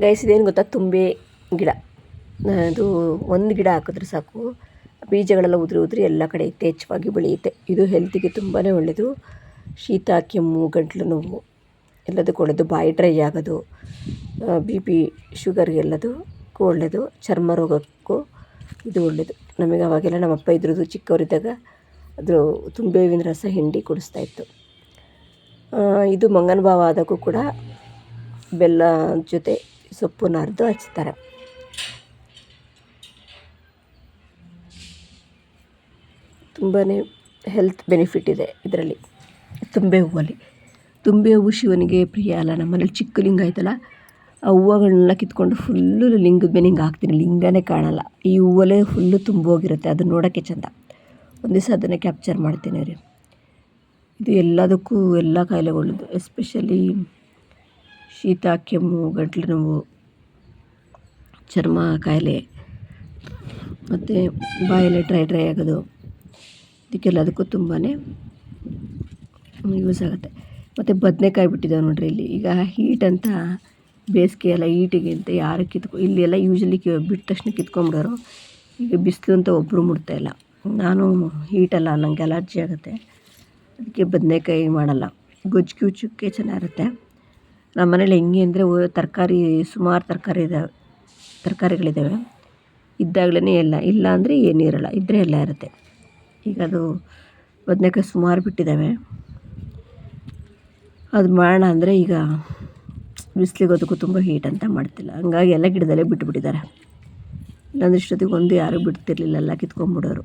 Guys ಇದೇನು ಗೊತ್ತಾ? ತುಂಬೆ ಗಿಡ. ಅದು ಒಂದು ಗಿಡ ಹಾಕಿದ್ರೆ ಸಾಕು. ಬೀಜಗಳೆಲ್ಲ ಉದುರಿ ಉದುರಿ ಎಲ್ಲ ಕಡೆ ಯಥೇಚ್ಛವಾಗಿ ಬೆಳೆಯುತ್ತೆ. ಇದು ಹೆಲ್ತಿಗೆ ತುಂಬಾ ಒಳ್ಳೆಯದು ಶೀತ, ಕೆಮ್ಮು, ಗಂಟಲು ನೋವು, ಎಲ್ಲದಕ್ಕೂ ಒಳ್ಳೆಯದು ಬಾಯಿ ಡ್ರೈ ಆಗೋದು ಬಿ ಪಿ ಶುಗರ್ಗೆಲ್ಲದಕ್ಕೂ ಒಳ್ಳೆಯದು ಚರ್ಮ ರೋಗಕ್ಕೂ ಇದು ಒಳ್ಳೆಯದು ನಮಗೆ ಅವಾಗೆಲ್ಲ ನಮ್ಮ ಅಪ್ಪ ಇದ್ರದ್ದು ಚಿಕ್ಕವರಿದ್ದಾಗ ಅದು ತುಂಬೇವಿನ ರಸ ಹಿಂಡಿ ಕುಡಿಸ್ತಾ ಇತ್ತು. ಇದು ಮಂಗನ ಭಾವ ಆದಾಗೂ ಕೂಡ ಬೆಲ್ಲ ಜೊತೆ ಸೊಪ್ಪನ್ನು ಅರೆದು ಹಚ್ತಾರೆ. ತುಂಬಾ ಹೆಲ್ತ್ ಬೆನಿಫಿಟ್ ಇದೆ ಇದರಲ್ಲಿ. ತುಂಬೆ ಹೂವಲ್ಲಿ. ತುಂಬೆ ಹೂವು ಶಿವನಿಗೆ ಪ್ರಿಯ ಅಲ್ಲ. ನಮ್ಮನೇಲಿ ಚಿಕ್ಕ ಲಿಂಗ ಐತಲ್ಲ, ಆ ಹೂವುಗಳನ್ನೆಲ್ಲ ಕಿತ್ಕೊಂಡು ಫುಲ್ಲು ಲಿಂಗದ ಮೇಲೆ ಹಿಂಗೆ ಹಾಕ್ತೀನಿ. ಲಿಂಗನೇ ಕಾಣಲ್ಲ. ಈ ಹೂವಲ್ಲೇ ಫುಲ್ಲು ತುಂಬೋಗಿರುತ್ತೆ ಅದು ನೋಡೋಕ್ಕೆ ಚೆಂದ. ಒಂದು ದಿವಸ ಅದನ್ನು ಕ್ಯಾಪ್ಚರ್ ಮಾಡ್ತೀನಿ ರೀ ಇದು ಎಲ್ಲದಕ್ಕೂ ಎಲ್ಲ ಕಾಯಿಲೆಗಳದ್ದು. ಎಸ್ಪೆಷಲಿ ಶೀತ ಕೆಮ್ಮು ಗಂಟ್ಲು ನೋವು, ಚರ್ಮ, ಕಾಯಿಲೆ, ಮತ್ತು ಬಾಯಲ್ಲಿ ಡ್ರೈ ಡ್ರೈ ಆಗೋದು ಇದಕ್ಕೆಲ್ಲದಕ್ಕೂ ತುಂಬಾ ಯೂಸ್ ಆಗುತ್ತೆ. ಮತ್ತು ಬದನೆಕಾಯಿ ಬಿಟ್ಟಿದ್ದಾವೆ ನೋಡಿರಿ ಇಲ್ಲಿ. ಈಗ ಹೀಟ್ ಅಂತ ಬೇಸಿಗೆ ಎಲ್ಲ ಹೀಟಿಗೆ ಅಂತ ಯಾರು ಕಿತ್ಕೊ ಇಲ್ಲಿ ಎಲ್ಲ ಯೂಶ್ವಲಿ ಕಿ ಬಿಟ್ಟ ತಕ್ಷಣ ಕಿತ್ಕೊಂಬಿಡೋರು ಈಗ ಬಿಸಿಲು ಅಂತ ಒಬ್ಬರು ಮುಟ್ತಾಯಿಲ್ಲ ನಾನು ಹೀಟಲ್ಲ ನನಗೆ ಅಲರ್ಜಿ ಆಗುತ್ತೆ. ಅದಕ್ಕೆ ಬದನೆಕಾಯಿ ಮಾಡಲ್ಲ. ಗೊಜ್ಜು ಗುಜ್ಜುಕ್ಕೆ ಚೆನ್ನಾಗಿರುತ್ತೆ. ನಮ್ಮ ಮನೇಲಿ ಹೆಂಗೆ ಅಂದರೆ ತರಕಾರಿ, ಸುಮಾರು ತರಕಾರಿ ಇದಾವೆ ತರಕಾರಿಗಳಿದ್ದಾವೆ ಇದ್ದಾಗಲೇ ಎಲ್ಲ, ಇಲ್ಲ ಅಂದರೆ ಏನೂ ಇರೋಲ್ಲ, ಇದ್ದರೆ ಎಲ್ಲ ಇರುತ್ತೆ. ಈಗ ಅದು ಬದನೇಕಾಯಿ ಸುಮಾರು ಬಿಟ್ಟಿದ್ದಾವೆ ಅದು ಮಾಡೋಣ ಅಂದರೆ ಈಗ ಬಿಸಿಲಿಗೆ ಅದಕ್ಕೂ ತುಂಬ ಹೀಟ್ ಅಂತ ಮಾಡ್ತಿಲ್ಲ. ಹಂಗಾಗಿ ಎಲ್ಲ ಗಿಡದಲ್ಲೇ ಬಿಟ್ಟುಬಿಟ್ಟಿದ್ದಾರೆ ಇಲ್ಲಾಂದ್ರೆ ಇಷ್ಟೊತ್ತಿಗೆ ಒಂದು ಯಾರೂ ಬಿಡ್ತಿರ್ಲಿಲ್ಲ, ಎಲ್ಲ ಕಿತ್ಕೊಂಡ್ಬಿಡೋರು.